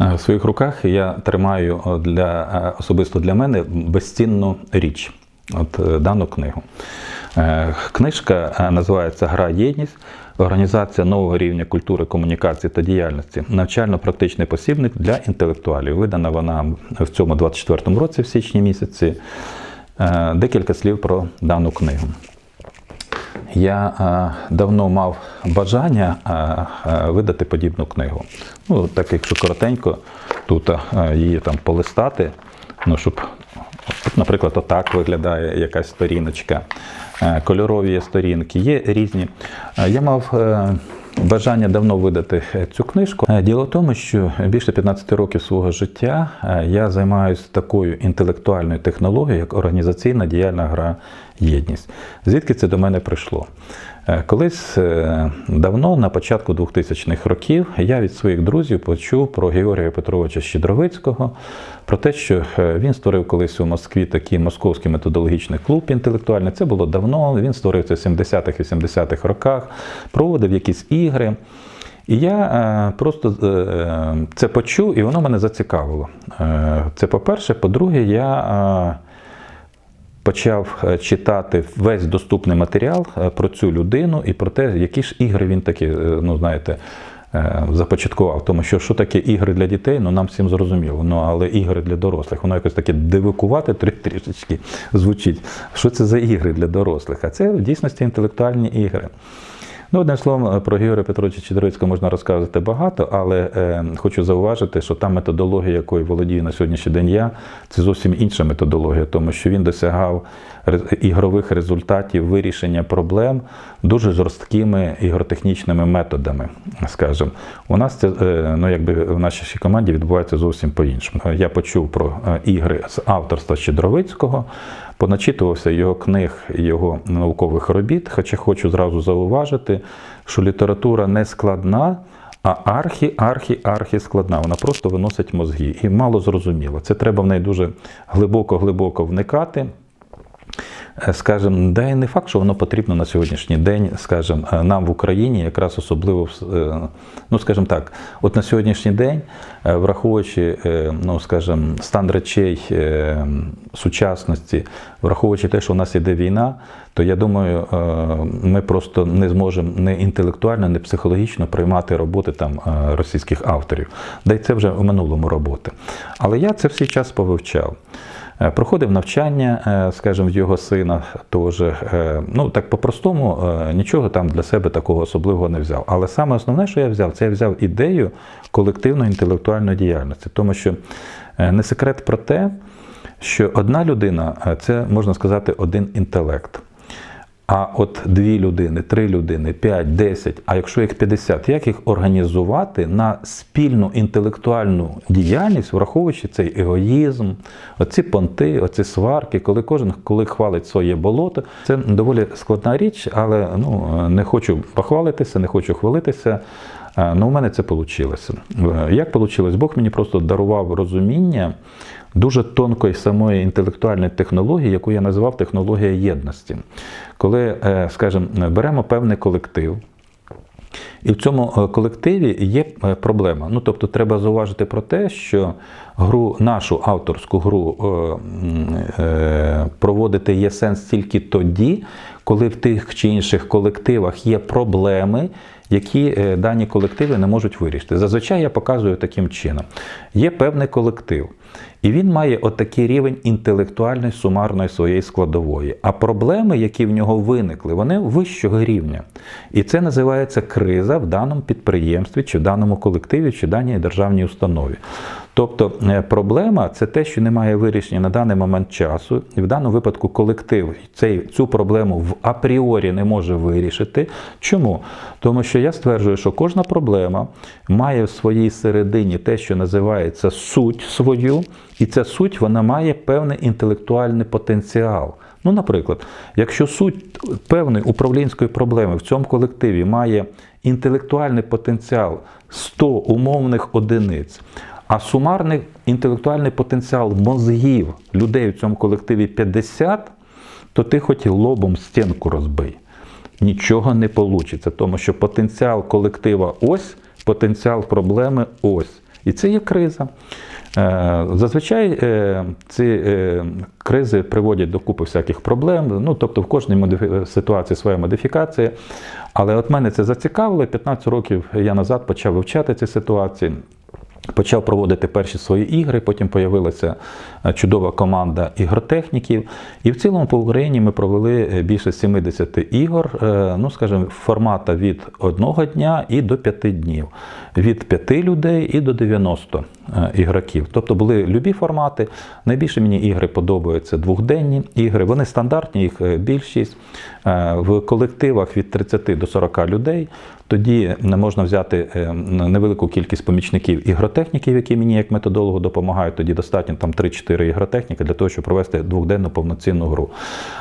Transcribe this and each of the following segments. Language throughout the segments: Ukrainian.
Е, В своїх руках я тримаю е, для, е, особисто для мене безцінну річ, от дану книгу. Книжка називається Гра єдність. Організація нового рівня культури, комунікації та діяльності. Навчально-практичний посібник для інтелектуалів. Видана вона в цьому 24-му році, в січні місяці. Декілька слів про дану книгу. Я е, давно мав бажання е, е, видати подібну книгу. Ну, так якщо коротенько, тут її там полистати, ну, щоб, наприклад, отак виглядає якась сторіночка. Кольорові сторінки, є різні. Я мав бажання давно видати е, цю книжку. Е, Діло в тому, що більше 15 років свого життя е, я займаюся такою інтелектуальною технологією, як організаційна діяльна гра єдність. Звідки це до мене прийшло? Е, Колись е, давно, на початку 2000-х років, я від своїх друзів почув про Георгія Петровича Щедровицького, про те, що е, він створив колись у Москві такий московський методологічний клуб інтелектуальний. Це було давно. Він створив це в 70-х, 80-х роках, проводив якісь ігри. І я просто це почув, і воно мене зацікавило. Це по-перше. По-друге, я почав е, читати весь доступний матеріал е, про цю людину і про те, які ж ігри він такі, е, ну знаєте, започаткував. Тому що що таке ігри для дітей, ну нам всім зрозуміло. Ну але ігри для дорослих, воно якось таке дивикувати трі- трішечки звучить. Що це за ігри для дорослих? А це в дійсності інтелектуальні ігри. Ну, одним словом, про Георгія Петровича Чедровицького можна розказувати багато, але е, хочу зауважити, що та методологія, якою володію на сьогоднішній день я, це зовсім інша методологія, тому що він досягав ігрових результатів вирішення проблем дуже жорсткими ігротехнічними методами. Скажімо, у нас це е, ну, якби в нашій команді відбувається зовсім по-іншому. Я почув про е, ігри з авторства Щедровицького, поначитувався його книг, його наукових робіт. Хоча хочу зразу зауважити, що література не складна. А архі, архі, архі складна. Вона просто виносить мозги. І мало зрозуміло. Це треба в неї дуже глибоко-глибоко вникати. Е, Скажем, да не факт, що воно потрібно на сьогоднішній день, скажем, е, нам в Україні, якраз особливо, е, ну скажем так, от на сьогоднішній день, е, враховуючи, ну скажем, стан речей сучасності, враховуючи те, що у нас іде війна, то я думаю, ми просто не зможемо не інтелектуально, не психологічно приймати роботи там російських авторів. Да й це вже в минулому роботи. Але я це всій час повивчав. Е, Проходив навчання, е, скажімо, його сина теж. е, Ну так по-простому нічого там для себе такого особливого не взяв. Але саме основне, що я взяв, це я взяв ідею колективної інтелектуальної діяльності. Тому що не секрет про те, що одна людина це можна сказати один інтелект. А от дві людини, три людини, п'ять, десять, а якщо їх 50, як їх організувати на спільну інтелектуальну діяльність, враховуючи цей егоїзм, оці понти, оці сварки, коли кожен коли хвалить своє болото, це доволі складна річ, але ну не хочу похвалитися, не хочу хвалитися. Е, Ну, у мене це вийшло. Як вийшло? Бог мені просто дарував розуміння дуже тонкої самої інтелектуальної технології, яку я називав технологія єдності. Коли, е, скажімо, беремо певний колектив. І в цьому е, колективі є е, проблема. Ну, тобто, треба зауважити про те, що гру, нашу авторську гру проводити є сенс тільки тоді, коли в тих чи інших колективах є проблеми, які дані колективи не можуть вирішити. Зазвичай я показую таким чином: є певний колектив. І він має отакий рівень інтелектуальної сумарної своєї складової. А проблеми, які в нього виникли, вони вищого рівня. І це називається криза в даному підприємстві, чи в даному колективі, чи в даній державній установі. Тобто е, проблема це те, що немає вирішення на даний момент часу, і в даному випадку колектив цей, цю проблему в апріорі не може вирішити. Чому? Тому що я стверджую, що кожна проблема має в своїй середині те, що називається суть свою, і ця суть вона має певний інтелектуальний потенціал. Ну, наприклад, якщо суть певної управлінської проблеми в цьому колективі має інтелектуальний потенціал 100 умовних одиниць, а сумарний інтелектуальний потенціал мозгів людей в цьому колективі 50, то ти хоч лобом стінку розбий. Нічого не вийде, тому що потенціал колектива ось, потенціал проблеми ось. І це є криза. Е, Зазвичай е, ці е, кризи приводять до купи всяких проблем. Ну, тобто в кожній ситуації своя модифікація. Але от мене це зацікавило. 15 років я назад почав вивчати ці ситуації. Почав проводити перші свої ігри, потім з'явилася е, чудова команда ігротехніків. І в цілому по Україні ми провели е, більше 70 ігор, е, ну скажімо, формата від одного дня і до п'яти днів, від п'яти людей і до 90 е, ігроків. Тобто були любі формати. Найбільше мені ігри подобаються двохденні ігри. Вони стандартні, їх е, більшість Е, в колективах від 30 до 40 людей. Тоді можна взяти е, невелику кількість помічників ігротехніків, які мені як методологу допомагають. Тоді достатньо там 3-4 ігротехніки для того, щоб провести двохденну повноцінну гру.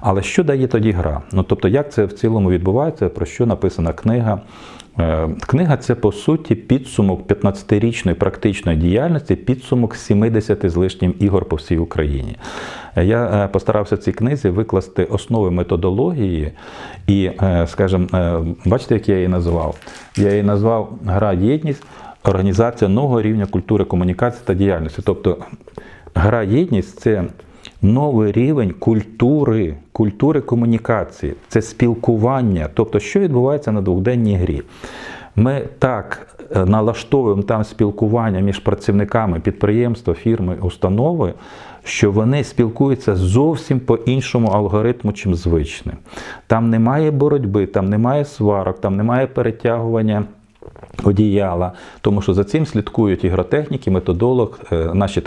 Але що дає тоді гра? Ну тобто, як це в цілому відбувається, про що написана книга? Е, Книга це по суті підсумок 15-річної практичної діяльності, підсумок 70 з лишнім ігор по всій Україні. Е, Я е, постарався в цій книзі викласти основи методології, і, скажімо, бачите, як я її назвав? Я її назвав Гра єдність, організація нового рівня культури комунікації та діяльності. Тобто гра єдність це новий рівень культури, культури комунікації, це спілкування. Тобто, що відбувається на двохденній грі. Ми так е, налаштовуємо там спілкування між працівниками підприємства, фірми, установи, що вони спілкуються зовсім по іншому алгоритму, чим звичним. Там немає боротьби, там немає сварок, там немає перетягування одіяла, тому що за цим слідкують ігротехніки, методолог, е, наші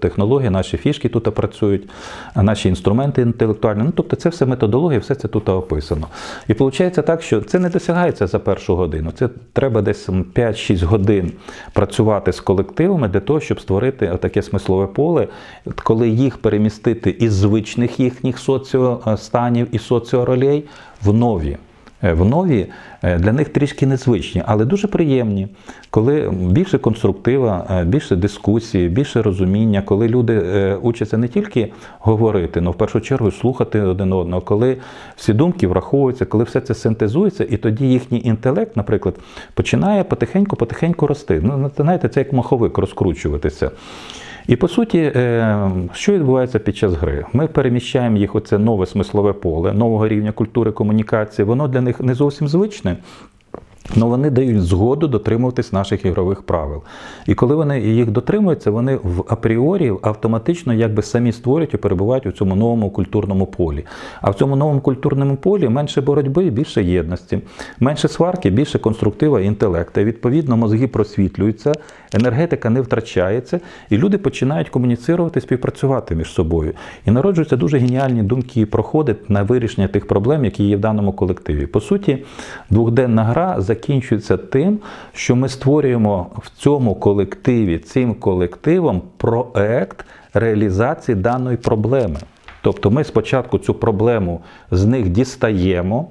технології, наші фішки тут працюють, наші інструменти інтелектуальні. Ну, тобто це все методологія, все це тут описано. І виходить так, що це не досягається за першу годину. Це треба десь 5-6 годин працювати з колективами для того, щоб створити таке смислове поле, коли їх перемістити із звичних їхніх соціостанів і соціоролей в нові. Е, В нові е, для них трішки незвичні, але дуже приємні, коли більше конструктива, е, більше дискусії, більше розуміння, коли люди учаться не тільки говорити, але в першу чергу слухати один одного, коли всі думки враховуються, коли все це синтезується, і тоді їхній інтелект, наприклад, починає потихеньку-потихеньку рости. Ну, знаєте, це як маховик розкручуватися. І по суті, е, що відбувається під час гри? Ми переміщаємо їх у це нове смислове поле, нового рівня культури комунікації. Воно для них не зовсім звичне. Але вони дають згоду дотримуватись наших ігрових правил. І коли вони їх дотримуються, вони в апріорі автоматично якби самі створюють і перебувають у цьому новому культурному полі. А в цьому новому культурному полі менше боротьби, більше єдності, менше сварки, більше конструктива і інтелекту. І відповідно мозги просвітлюються, енергетика не втрачається, і люди починають комуніцирувати, співпрацювати між собою. І народжуються дуже геніальні думки і проходи на вирішення тих проблем, які є в даному колективі. По суті, двохденна гра закінчується тим, що ми створюємо в цьому колективі, цим колективом проект реалізації даної проблеми. Тобто ми спочатку цю проблему з них дістаємо.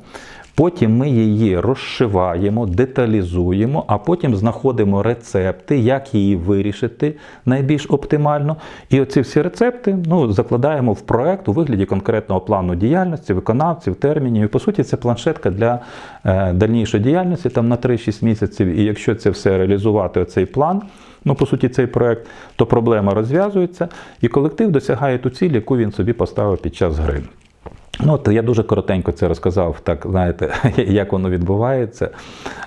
Потім ми її розшиваємо, деталізуємо, а потім знаходимо рецепти, як її вирішити найбільш оптимально. І оці всі рецепти ну, закладаємо в проект у вигляді конкретного плану діяльності, виконавців, термінів. І по суті, це планшетка для е, дальнішої діяльності там на 3-6 місяців. І якщо це все реалізувати, оцей план. Ну, по суті, цей проект, то проблема розв'язується, і колектив досягає ту ціль, яку він собі поставив під час гри. Ну, от я дуже коротенько це розказав, так знаєте, як воно відбувається.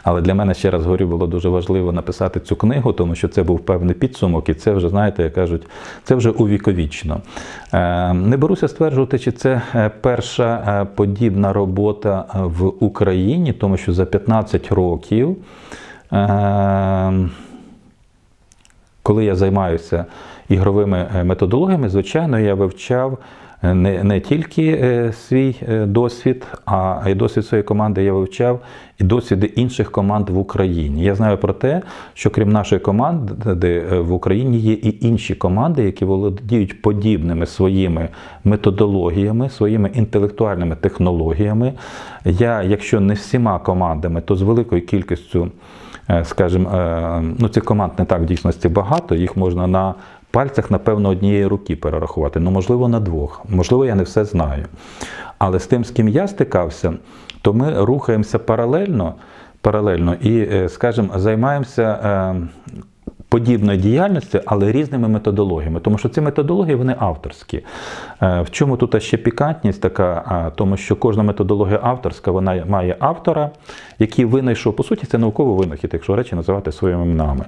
Але для мене ще раз говорю, було дуже важливо написати цю книгу, тому що це був певний підсумок, і це вже, знаєте, як кажуть, це вже увіковічно. Е, Не беруся стверджувати, чи це е, перша е, подібна робота в Україні, тому що за 15 років. коли я займаюся ігровими методологіями, звичайно, я вивчав не, не тільки е, свій е, досвід, а й досвід своєї команди я вивчав і досвіди інших команд в Україні. Я знаю про те, що крім нашої команди е, в Україні є і інші команди, які володіють подібними своїми методологіями, своїми інтелектуальними технологіями. Я, якщо не всіма командами, то з великою кількістю скажімо, ну цих команд не так в дійсності багато, їх можна на пальцях, напевно, однієї руки перерахувати, ну, можливо, на двох. Можливо, я не все знаю. Але з тим, з ким я стикався, то ми рухаємося паралельно, паралельно і, е, скажімо, займаємося е, подібної діяльності, але різними методологіями, тому що ці методології вони авторські. Е, В чому тут ще пікантність така, тому що кожна методологія авторська, вона має автора, який винайшов, по суті, це науковий винахід, якщо речі називати своїми іменами.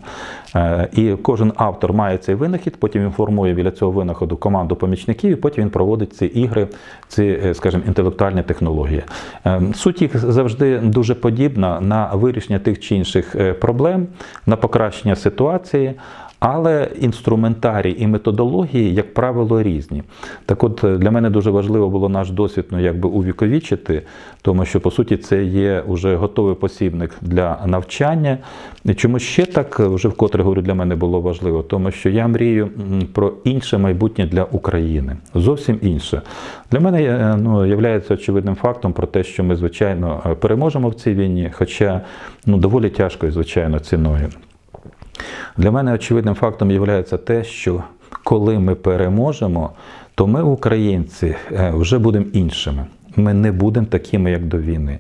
Е, І кожен автор має цей винахід, потім він формує біля цього винаходу команду помічників, і потім він проводить ці ігри, ці, е, скажімо, інтелектуальні технології. Суть їх завжди дуже подібна на вирішення тих чи інших проблем, на покращення ситуації. Але інструментарій і методології, як правило, різні. Так от е, для мене дуже важливо було наш досвід ну, якби увіковічити, тому що по суті це є вже готовий посібник для навчання. Чому ще так е, вже вкотре говорю, для мене було важливо, тому що я мрію про інше майбутнє для України. Зовсім інше. Для мене е, ну, є очевидним фактом про те, що ми, звичайно, переможемо в цій війні, хоча ну, доволі тяжкою, звичайно, ціною. Для мене очевидним фактом є те, що коли ми переможемо, то ми, українці, е, вже будемо іншими. Ми не будемо такими, як до війни.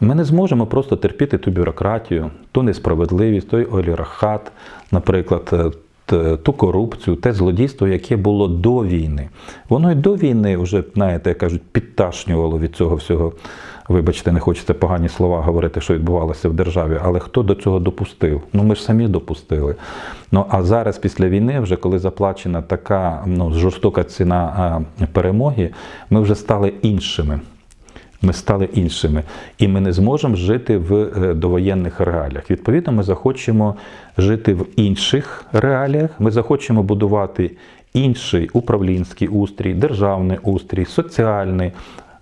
Ми не зможемо просто терпіти ту бюрократію, ту несправедливість, той олігархат, наприклад, е, ту корупцію, те злодійство, яке було до війни. Воно й до війни вже, знаєте, кажуть, підташнювало від цього всього. Вибачте, не хочеться погані слова говорити, що відбувалося в державі, але хто до цього допустив? Ну ми ж самі допустили. Ну а зараз, після війни, вже коли заплачена така ну, жорстока ціна перемоги, ми вже стали іншими. Ми стали іншими, і ми не зможемо жити в е, довоєнних реаліях. Відповідно, ми захочемо жити в інших реаліях. Ми захочемо будувати інший управлінський устрій, державний устрій, соціальний,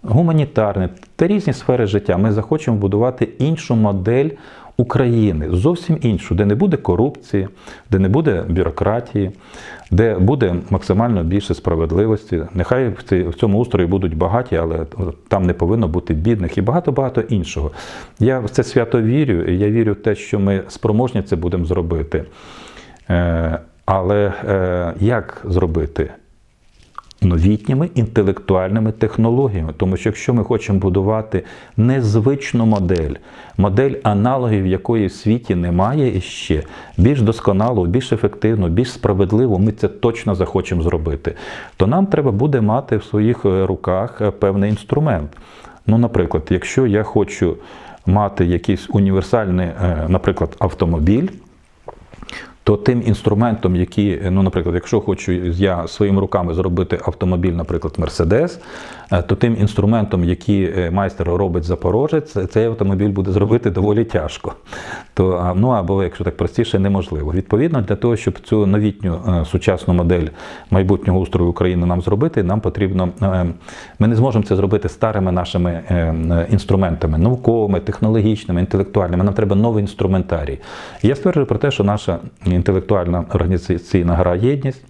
гуманітарний та різні сфери життя. Ми захочемо будувати іншу модель України, зовсім іншу, де не буде корупції, де не буде бюрократії, де буде максимально більше справедливості. Нехай в цьому устрої будуть багаті, але там не повинно бути бідних і багато-багато іншого. Я в це свято вірю, і я вірю в те, що ми спроможні це будемо зробити. Е, Але е, як зробити? Новітніми інтелектуальними технологіями. Тому що якщо ми хочемо будувати незвичну модель, модель аналогів якої в світі немає іще, більш досконалу, більш ефективну, більш справедливу, ми це точно захочемо зробити, то нам треба буде мати в своїх е, руках е, певний інструмент. Ну, наприклад, якщо я хочу мати якийсь універсальний, е, наприклад, автомобіль то тим інструментом, який, ну, наприклад, якщо хочу я своїми руками зробити автомобіль, наприклад, Мерседес, е, то тим інструментом, який е, майстер робить Запорожець, цей автомобіль буде зробити доволі тяжко. То, ну або, якщо так простіше, неможливо. Відповідно, для того, щоб цю новітню е, сучасну модель майбутнього устрою України нам зробити, нам потрібно, е, ми не зможемо це зробити старими нашими е, е, інструментами, науковими, технологічними, інтелектуальними. Нам треба новий інструментарій. Я стверджую про те, що наша інтелектуальна організаційна гра єдність.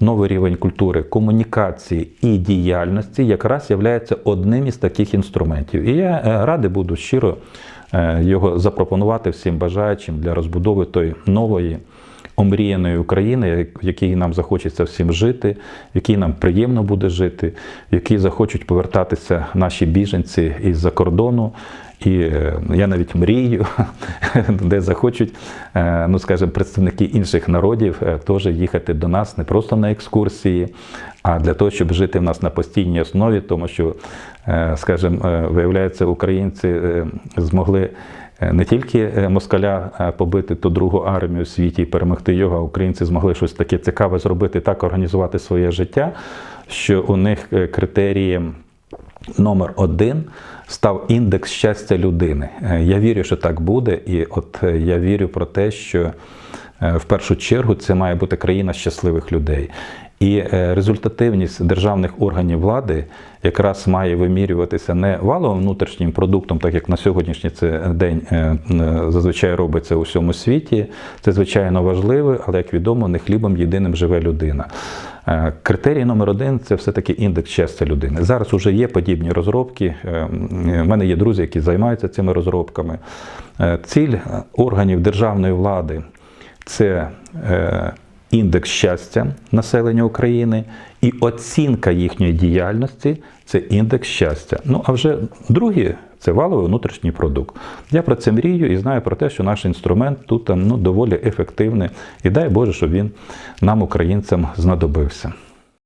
Новий рівень культури, комунікації і діяльності якраз є одним із таких інструментів. І я е, радий буду щиро е, його запропонувати всім бажаючим для розбудови тої нової омріяної України, в якій нам захочеться всім жити, в якій нам приємно буде жити, в якій захочуть повертатися наші біженці із-за кордону. І е, я навіть мрію, де захочуть, е, ну скажімо, представники інших народів е, теж їхати до нас не просто на екскурсії, а для того, щоб жити в нас на постійній основі, тому що, скажімо, виявляється, українці змогли. Не тільки москаля побити ту другу армію у світі і перемогти його, а українці змогли щось таке цікаве зробити, так організувати своє життя, що у них критерієм номер один став індекс щастя людини. Е, Я вірю, що так буде, і от е, я вірю про те, що е, в першу чергу це має бути країна щасливих людей. І е, результативність державних органів влади якраз має вимірюватися не валовим внутрішнім продуктом, так як на сьогоднішній день е, е, зазвичай робиться у всьому світі. Це звичайно важливо, але як відомо, не хлібом єдиним живе людина. Критерій номер один це все-таки індекс щастя людини. Зараз вже є подібні розробки. У мене є друзі, які займаються цими розробками. Ціль органів державної влади це. Індекс щастя населення України, і оцінка їхньої діяльності це індекс щастя. Ну а вже другі це валовий внутрішній продукт. Я про це мрію і знаю про те, що наш інструмент тут ну, доволі ефективний. І дай Боже, щоб він нам, українцям, знадобився.